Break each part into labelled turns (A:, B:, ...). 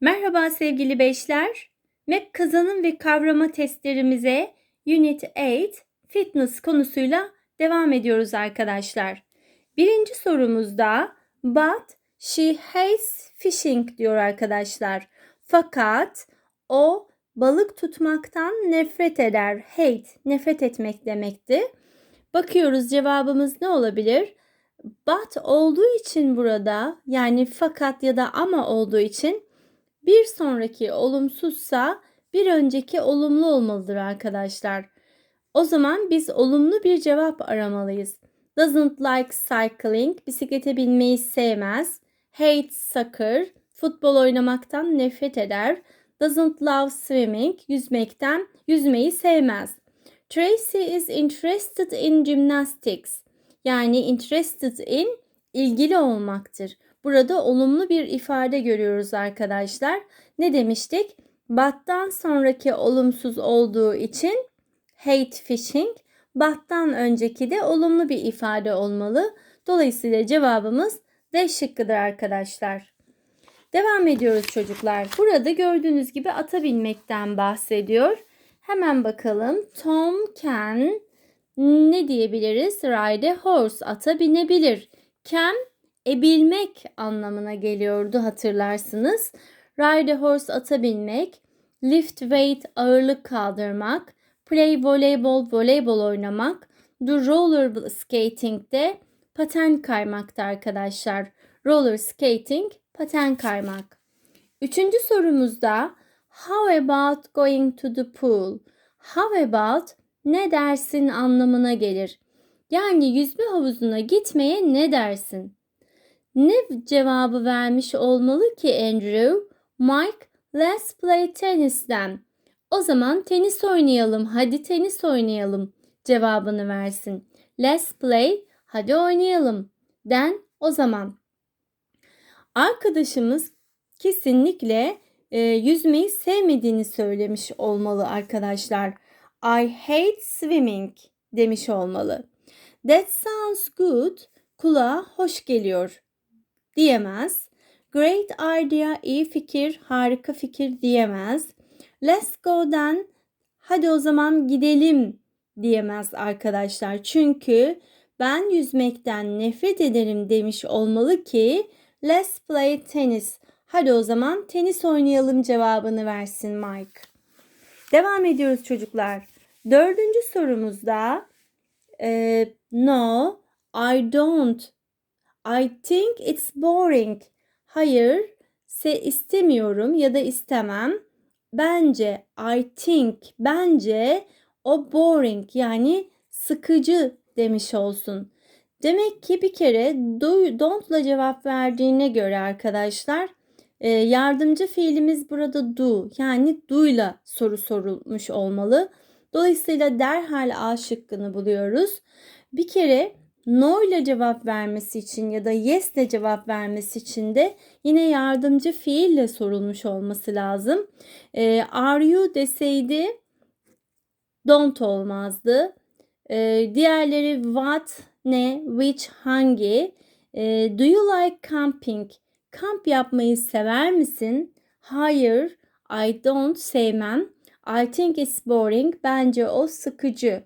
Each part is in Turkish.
A: Merhaba sevgili beşler. MEP kazanım ve kavrama testlerimize Unit 8 Fitness konusuyla devam ediyoruz arkadaşlar. Birinci sorumuzda but she hates fishing diyor arkadaşlar. Fakat o balık tutmaktan nefret eder. Hate, nefret etmek demekti. Bakıyoruz cevabımız ne olabilir? But olduğu için burada yani fakat ya da ama olduğu için bir sonraki olumsuzsa bir önceki olumlu olmalıdır arkadaşlar. O zaman biz olumlu bir cevap aramalıyız. Doesn't like cycling, bisiklete binmeyi sevmez. Hates soccer, futbol oynamaktan nefret eder. Doesn't love swimming, yüzmekten, yüzmeyi sevmez. Tracy is interested in gymnastics. Yani interested in ilgili olmaktır. Burada olumlu bir ifade görüyoruz arkadaşlar. Ne demiştik? Battan sonraki olumsuz olduğu için hate fishing, battan önceki de olumlu bir ifade olmalı. Dolayısıyla cevabımız D şıkkıdır arkadaşlar. Devam ediyoruz çocuklar. Burada gördüğünüz gibi ata binmekten bahsediyor. Hemen bakalım. Tom can ne diyebiliriz? Ride a horse. Ata binebilir. Can e bilmek anlamına geliyordu hatırlarsınız. Ride a horse ata binmek. Lift weight ağırlık kaldırmak. Play voleybol voleybol oynamak. Do roller skating de paten kaymakta arkadaşlar. Roller skating paten kaymak. Üçüncü sorumuzda How about going to the pool? How about ne dersin anlamına gelir. Yani yüzme havuzuna gitmeye ne dersin? Ne cevabı vermiş olmalı ki Andrew? Mike, let's play tennis'ten. O zaman tenis oynayalım, hadi tenis oynayalım cevabını versin. Let's play, hadi oynayalım. Den, o zaman. Arkadaşımız kesinlikle e, yüzmeyi sevmediğini söylemiş olmalı arkadaşlar. I hate swimming demiş olmalı. That sounds good kulağa hoş geliyor diyemez. Great idea iyi fikir harika fikir diyemez. Let's go'dan hadi o zaman gidelim diyemez arkadaşlar. Çünkü ben yüzmekten nefret ederim demiş olmalı ki let's play tennis. Hadi o zaman tenis oynayalım cevabını versin Mike. Devam ediyoruz çocuklar. Dördüncü sorumuzda e, no, I don't. I think it's boring. Hayır, se istemiyorum ya da istemem. Bence, I think, bence o boring yani sıkıcı demiş olsun. Demek ki bir kere do, don't'la cevap verdiğine göre arkadaşlar e, yardımcı fiilimiz burada do yani do'yla soru sorulmuş olmalı. Dolayısıyla derhal A şıkkını buluyoruz. Bir kere no ile cevap vermesi için ya da yes ile cevap vermesi için de yine yardımcı fiille sorulmuş olması lazım. E, are you deseydi don't olmazdı. E, diğerleri what, ne, which, hangi. E, do you like camping? Kamp yapmayı sever misin? Hayır, I don't sevmem. I think it's boring. Bence o sıkıcı.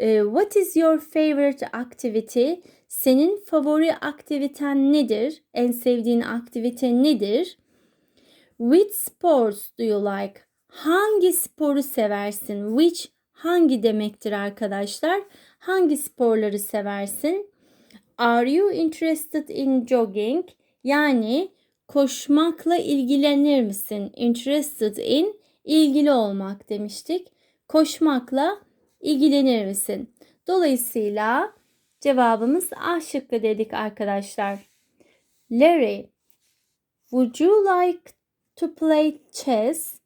A: Uh, what is your favorite activity? Senin favori aktiviten nedir? En sevdiğin aktivite nedir? Which sports do you like? Hangi sporu seversin? Which hangi demektir arkadaşlar? Hangi sporları seversin? Are you interested in jogging? Yani koşmakla ilgilenir misin? Interested in ilgili olmak demiştik. Koşmakla ilgilenir misin? Dolayısıyla cevabımız A şıkkı dedik arkadaşlar. Larry, would you like to play chess?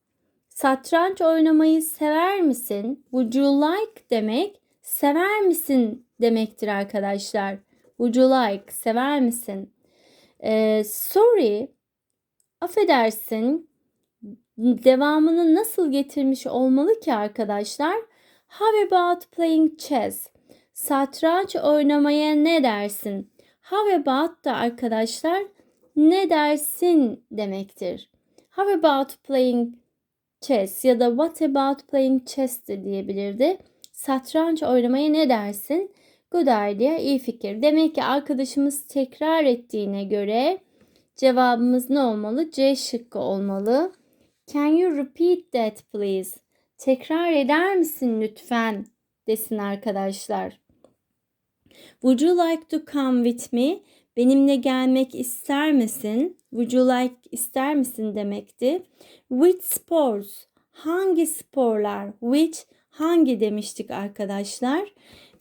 A: Satranç oynamayı sever misin? Would you like demek sever misin demektir arkadaşlar. Would you like sever misin? Ee, sorry, affedersin devamını nasıl getirmiş olmalı ki arkadaşlar? How about playing chess? Satranç oynamaya ne dersin? How about da arkadaşlar ne dersin demektir. How about playing chess ya da what about playing chess de diyebilirdi. Satranç oynamaya ne dersin? Good idea, iyi fikir. Demek ki arkadaşımız tekrar ettiğine göre cevabımız ne olmalı? C şıkkı olmalı. Can you repeat that please? Tekrar eder misin lütfen? desin arkadaşlar. Would you like to come with me? Benimle gelmek ister misin? Would you like ister misin demekti. Which sports? Hangi sporlar? Which hangi demiştik arkadaşlar?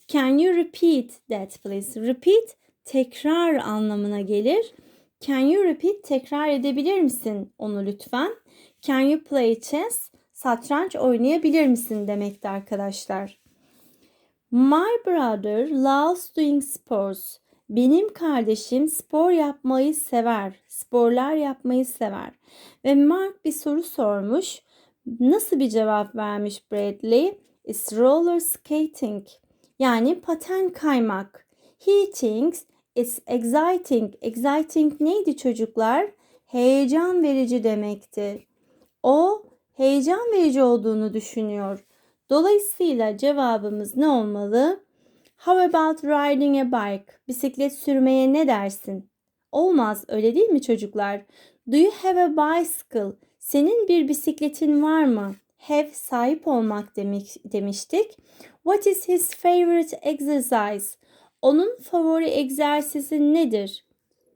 A: Can you repeat that please? Repeat tekrar anlamına gelir. Can you repeat tekrar edebilir misin onu lütfen? Can you play chess? Satranç oynayabilir misin demekti arkadaşlar. My brother loves doing sports. Benim kardeşim spor yapmayı sever. Sporlar yapmayı sever. Ve Mark bir soru sormuş. Nasıl bir cevap vermiş Bradley? It's roller skating. Yani paten kaymak. He thinks it's exciting. Exciting neydi çocuklar? Heyecan verici demekti. O heyecan verici olduğunu düşünüyor. Dolayısıyla cevabımız ne olmalı? How about riding a bike? Bisiklet sürmeye ne dersin? Olmaz öyle değil mi çocuklar? Do you have a bicycle? Senin bir bisikletin var mı? Have sahip olmak demek, demiştik. What is his favorite exercise? Onun favori egzersizi nedir?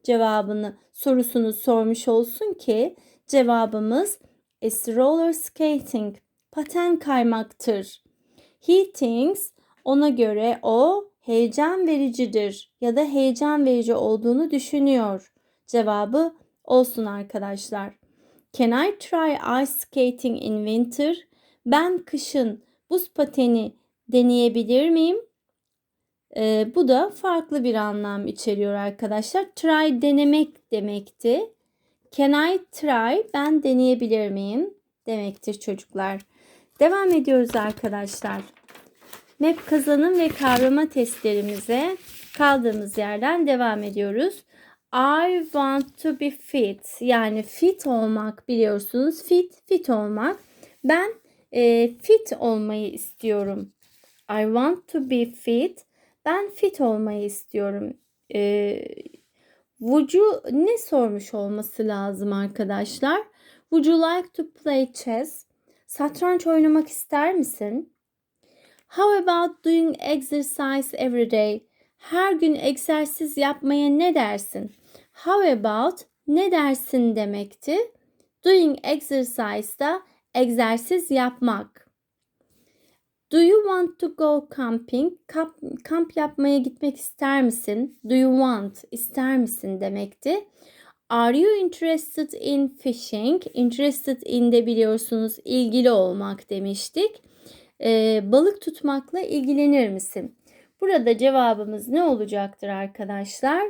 A: Cevabını sorusunu sormuş olsun ki cevabımız is roller skating. Paten kaymaktır. He thinks ona göre o heyecan vericidir ya da heyecan verici olduğunu düşünüyor. Cevabı olsun arkadaşlar. Can I try ice skating in winter? Ben kışın buz pateni deneyebilir miyim? Ee, bu da farklı bir anlam içeriyor arkadaşlar. Try denemek demekti. Can I try? Ben deneyebilir miyim? Demektir çocuklar. Devam ediyoruz arkadaşlar. Map kazanım ve kavrama testlerimize kaldığımız yerden devam ediyoruz. I want to be fit. Yani fit olmak biliyorsunuz. Fit, fit olmak. Ben e, fit olmayı istiyorum. I want to be fit. Ben fit olmayı istiyorum. E, would ne sormuş olması lazım arkadaşlar? Would you like to play chess? Satranç oynamak ister misin? How about doing exercise every day? Her gün egzersiz yapmaya ne dersin? How about ne dersin demekti. Doing exercise da egzersiz yapmak. Do you want to go camping? Kamp, kamp yapmaya gitmek ister misin? Do you want ister misin demekti. Are you interested in fishing? Interested in de biliyorsunuz ilgili olmak demiştik. Ee, balık tutmakla ilgilenir misin? Burada cevabımız ne olacaktır arkadaşlar?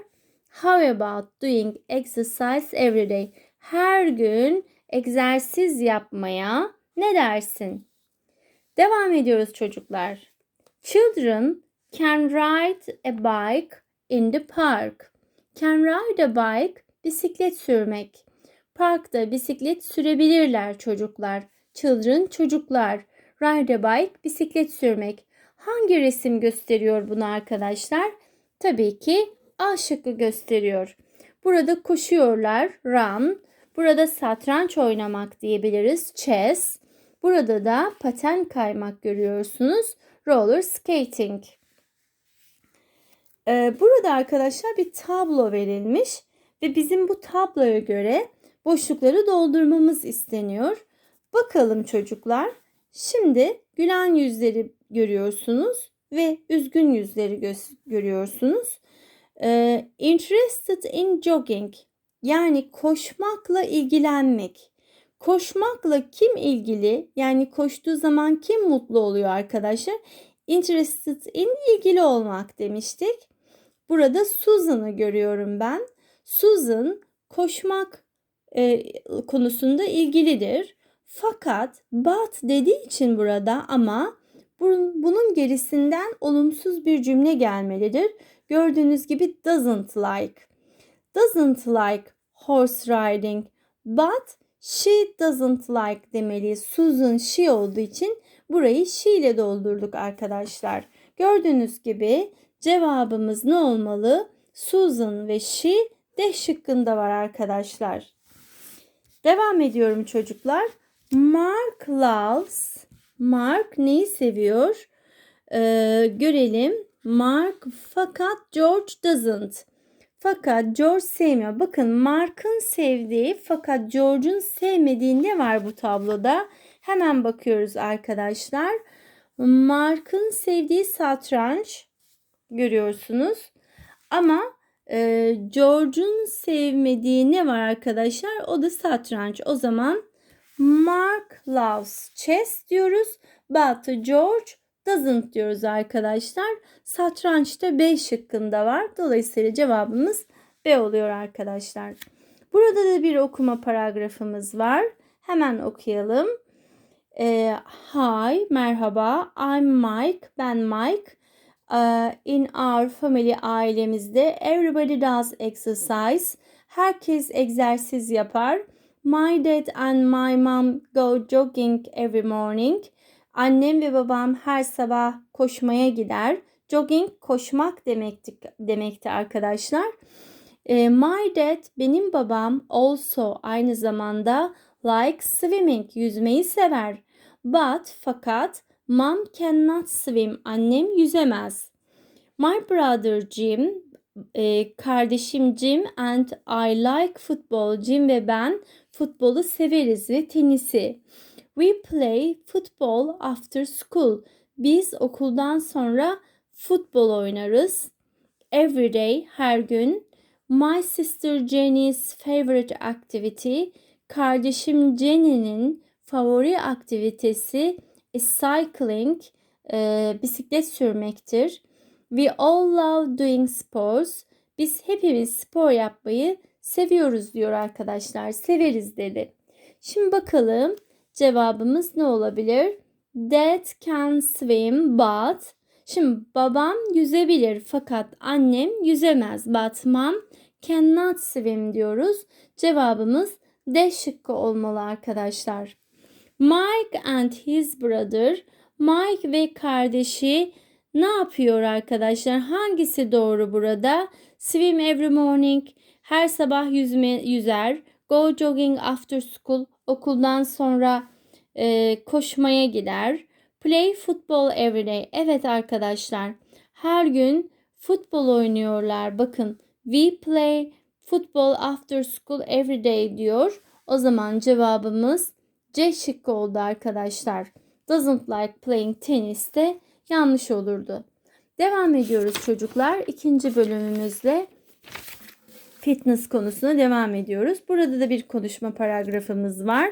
A: How about doing exercise every day? Her gün egzersiz yapmaya ne dersin? Devam ediyoruz çocuklar. Children can ride a bike in the park. Can ride a bike bisiklet sürmek. Parkta bisiklet sürebilirler çocuklar. Children çocuklar. Ride a bike bisiklet sürmek. Hangi resim gösteriyor bunu arkadaşlar? Tabii ki A şıkkı gösteriyor. Burada koşuyorlar, run. Burada satranç oynamak diyebiliriz, chess. Burada da paten kaymak görüyorsunuz, roller skating. Ee, burada arkadaşlar bir tablo verilmiş ve bizim bu tabloya göre boşlukları doldurmamız isteniyor. Bakalım çocuklar. Şimdi gülen yüzleri görüyorsunuz ve üzgün yüzleri görüyorsunuz. Ee, interested in jogging yani koşmakla ilgilenmek. Koşmakla kim ilgili? Yani koştuğu zaman kim mutlu oluyor arkadaşlar? Interested in ilgili olmak demiştik. Burada Susan'ı görüyorum ben. Susan koşmak e, konusunda ilgilidir. Fakat but dediği için burada ama bunun gerisinden olumsuz bir cümle gelmelidir. Gördüğünüz gibi doesn't like. Doesn't like horse riding but She doesn't like demeliyiz. Susan she olduğu için burayı she ile doldurduk arkadaşlar. Gördüğünüz gibi cevabımız ne olmalı? Susan ve she D şıkkında var arkadaşlar. Devam ediyorum çocuklar. Mark loves. Mark neyi seviyor? Ee, görelim. Mark fakat George doesn't. Fakat George sevmiyor. Bakın Mark'ın sevdiği fakat George'un sevmediği ne var bu tabloda? Hemen bakıyoruz arkadaşlar. Mark'ın sevdiği satranç görüyorsunuz. Ama e, George'un sevmediği ne var arkadaşlar? O da satranç. O zaman Mark loves chess diyoruz. But George doesn't diyoruz arkadaşlar. Satrançta B şıkkında var. Dolayısıyla cevabımız B oluyor arkadaşlar. Burada da bir okuma paragrafımız var. Hemen okuyalım. Ee, hi, merhaba. I'm Mike. Ben Mike. Uh, in our family ailemizde everybody does exercise. Herkes egzersiz yapar. My dad and my mom go jogging every morning. Annem ve babam her sabah koşmaya gider. Jogging koşmak demekti, demekti arkadaşlar. E, my dad benim babam also aynı zamanda like swimming yüzmeyi sever. But fakat mom cannot swim annem yüzemez. My brother Jim e, kardeşim Jim and I like football. Jim ve ben futbolu severiz ve tenisi. We play football after school. Biz okuldan sonra futbol oynarız. Every day, her gün. My sister Jenny's favorite activity. Kardeşim Jenny'nin favori aktivitesi is cycling, e, bisiklet sürmektir. We all love doing sports. Biz hepimiz spor yapmayı seviyoruz diyor arkadaşlar. Severiz dedi. Şimdi bakalım cevabımız ne olabilir? Dad can swim but Şimdi babam yüzebilir fakat annem yüzemez. But mom cannot swim diyoruz. Cevabımız D şıkkı olmalı arkadaşlar. Mike and his brother. Mike ve kardeşi ne yapıyor arkadaşlar? Hangisi doğru burada? Swim every morning. Her sabah yüzme, yüzer. Go jogging after school. Okuldan sonra e, koşmaya gider. Play football every day. Evet arkadaşlar. Her gün futbol oynuyorlar. Bakın we play football after school every day diyor. O zaman cevabımız C şıkkı oldu arkadaşlar. Doesn't like playing tennis de yanlış olurdu. Devam ediyoruz çocuklar. İkinci bölümümüzle fitness konusuna devam ediyoruz. Burada da bir konuşma paragrafımız var.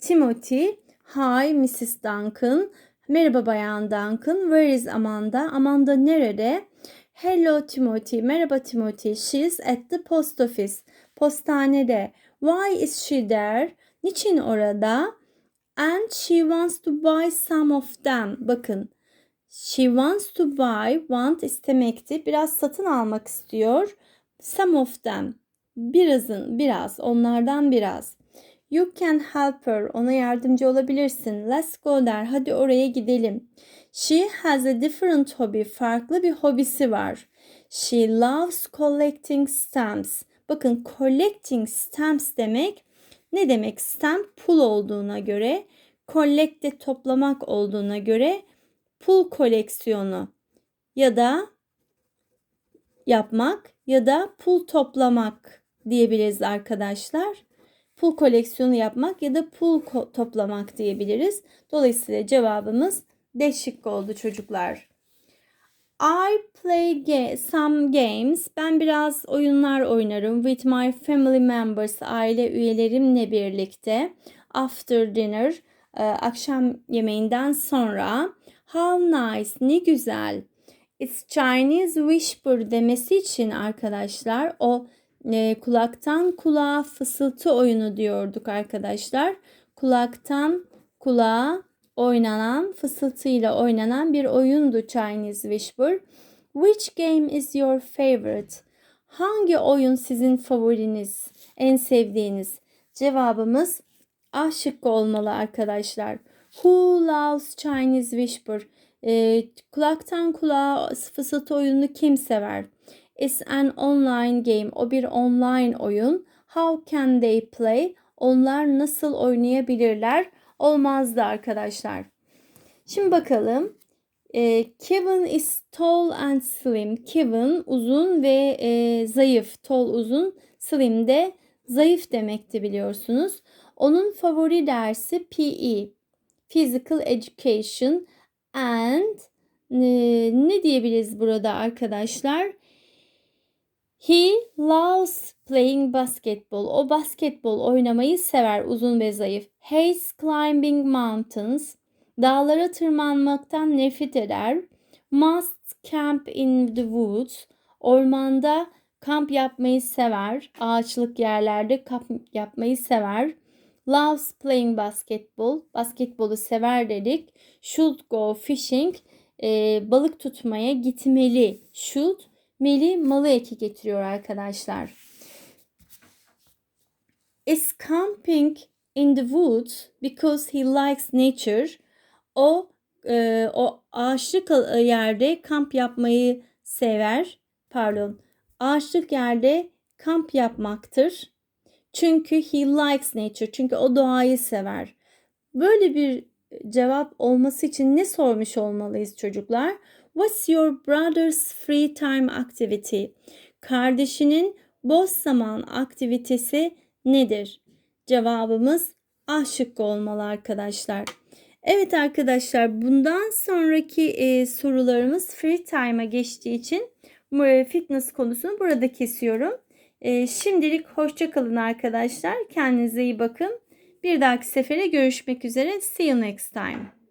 A: Timothy, hi Mrs. Duncan. Merhaba Bayan Duncan. Where is Amanda? Amanda nerede? Hello Timothy. Merhaba Timothy. She's at the post office. Postanede. Why is she there? Niçin orada? And she wants to buy some of them. Bakın. She wants to buy, want istemekti. Biraz satın almak istiyor. Some of them. Birazın, biraz. Onlardan biraz. You can help her. Ona yardımcı olabilirsin. Let's go there. Hadi oraya gidelim. She has a different hobby. Farklı bir hobisi var. She loves collecting stamps. Bakın collecting stamps demek ne demek? Stamp pul olduğuna göre, collect toplamak olduğuna göre pul koleksiyonu ya da yapmak ya da pul toplamak diyebiliriz arkadaşlar. Pul koleksiyonu yapmak ya da pul toplamak diyebiliriz. Dolayısıyla cevabımız D şıkkı oldu çocuklar. I play ga some games. Ben biraz oyunlar oynarım with my family members. Aile üyelerimle birlikte. After dinner. E, akşam yemeğinden sonra. How nice. Ne güzel. It's Chinese whisper demesi için arkadaşlar o e, kulaktan kulağa fısıltı oyunu diyorduk arkadaşlar. Kulaktan kulağa oynanan, fısıltıyla oynanan bir oyundu Chinese Whisper. Which game is your favorite? Hangi oyun sizin favoriniz, en sevdiğiniz? Cevabımız A şıkkı olmalı arkadaşlar. Who loves Chinese Whisper? E, kulaktan kulağa fısıltı oyununu kim sever? It's an online game. O bir online oyun. How can they play? Onlar nasıl oynayabilirler? Olmazdı arkadaşlar. Şimdi bakalım. E, Kevin is tall and slim. Kevin uzun ve e, zayıf. Tall uzun, slim de zayıf demekti biliyorsunuz. Onun favori dersi PE. Physical Education and e, ne diyebiliriz burada arkadaşlar? He loves playing basketball. O basketbol oynamayı sever uzun ve zayıf. Hates climbing mountains. Dağlara tırmanmaktan nefret eder. Must camp in the woods. Ormanda kamp yapmayı sever. Ağaçlık yerlerde kamp yapmayı sever. Loves playing basketball. Basketbolu sever dedik. Should go fishing. Ee, balık tutmaya gitmeli. Should. Meli malı eki getiriyor arkadaşlar. Is camping in the woods because he likes nature. O e, o ağaçlık yerde kamp yapmayı sever. Pardon. Ağaçlık yerde kamp yapmaktır. Çünkü he likes nature. Çünkü o doğayı sever. Böyle bir cevap olması için ne sormuş olmalıyız çocuklar? What's your brother's free time activity? Kardeşinin boş zaman aktivitesi nedir? Cevabımız A şıkkı olmalı arkadaşlar. Evet arkadaşlar bundan sonraki e, sorularımız free time'a geçtiği için fitness konusunu burada kesiyorum. E, şimdilik hoşça kalın arkadaşlar. Kendinize iyi bakın. Bir dahaki sefere görüşmek üzere. See you next time.